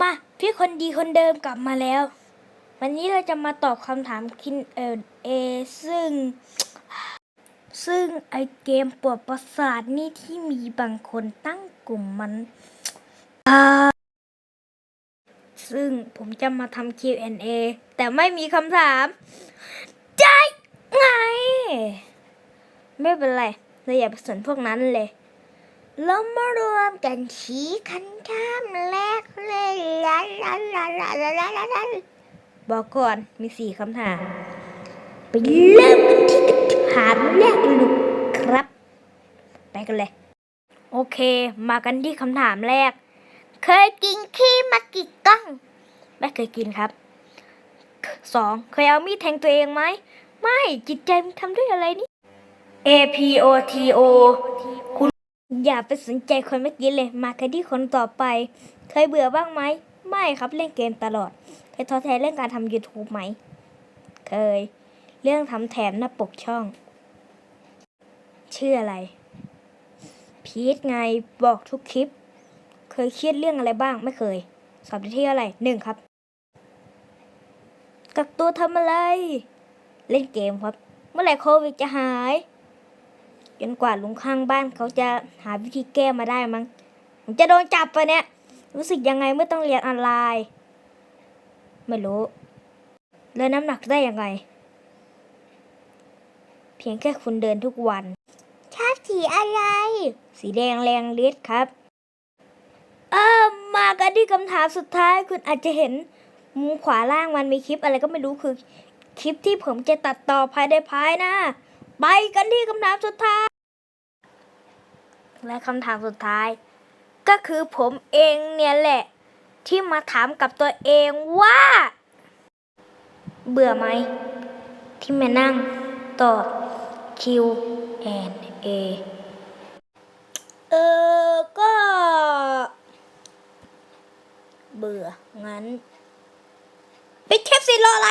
มาพี่คนดีคนเดิมกลับมาแล้ว วันนี้เราจะมาตอบคำถามคินเออเอซึ่ง ซึ่งไอเกมปวดประสาทนี่ที่มีบางคนตั้งกลุ่มมัน ซึ่งผมจะมาทำ Q&A แต่ไม่มีคำถามได้ไง ไม่เป็นไร เราอย่าไปสนพวกนั้นเลยเรามารวมกันชี้คันข้ามแรกเลย บอกก่อนมีสี่คำถาม ไปเริ่มกันที่คำถามแรกกันลูกครับ ไปกันเลย โอเค มากันที่คำถามแรก เคยกินขี้มากี่ก้อง ไม่เคยกินครับสองเคยเอามีดแทงตัวเองไหม ไม่จิตใจมันทำด้วยอะไรนี่ A P O T O คุณอย่าไปสนใจคนเมื่อกี้เลย มากันที่คนต่อไป เคยเบื่อบ้างไหม ไม่ครับเล่นเกมตลอด เคยท้อแท้เรื่องการทำ YouTube ไหม เคย เรื่องทำแถมหน้าปกช่อง ชื่ออะไร พีทไงบอกทุกคลิป เคยเครียดเรื่องอะไรบ้างไม่เคย สอบได้ที่อะไรหนึ่งครับ กักตัวทำอะไร เล่นเกมครับ เมื่อไหร่โควิดจะหายจนกว่าลุงข้างบ้านเขาจะหาวิธีแก้มาได้มั้งผมจะโดนจับไปะเนี่ย รู้สึกยังไงเมื่อต้องเรียนออนไลน์ ไม่รู้ แล้วน้ำหนักได้ยังไง เพียงแค่คุณเดินทุกวันชอบสีอะไร สีแดงแรงฤทธิ์ครับ เออมากันที่คำถามสุดท้ายคุณอาจจะเห็น มุมขวาล่างมันมีคลิปอะไรก็ไม่รู้คือ คลิปที่ผมจะตัดต่อภายในภายหน้าไปกันที่คำถามสุดท้าย และคำถามสุดท้าย ก็คือผมเองเนี่ยแหละ ที่มาถามกับตัวเองว่า เบื่อไหม ที่มานั่งตอบ Q&A เออ ก็ เบื่องั้น ไปเทปสิรออะไร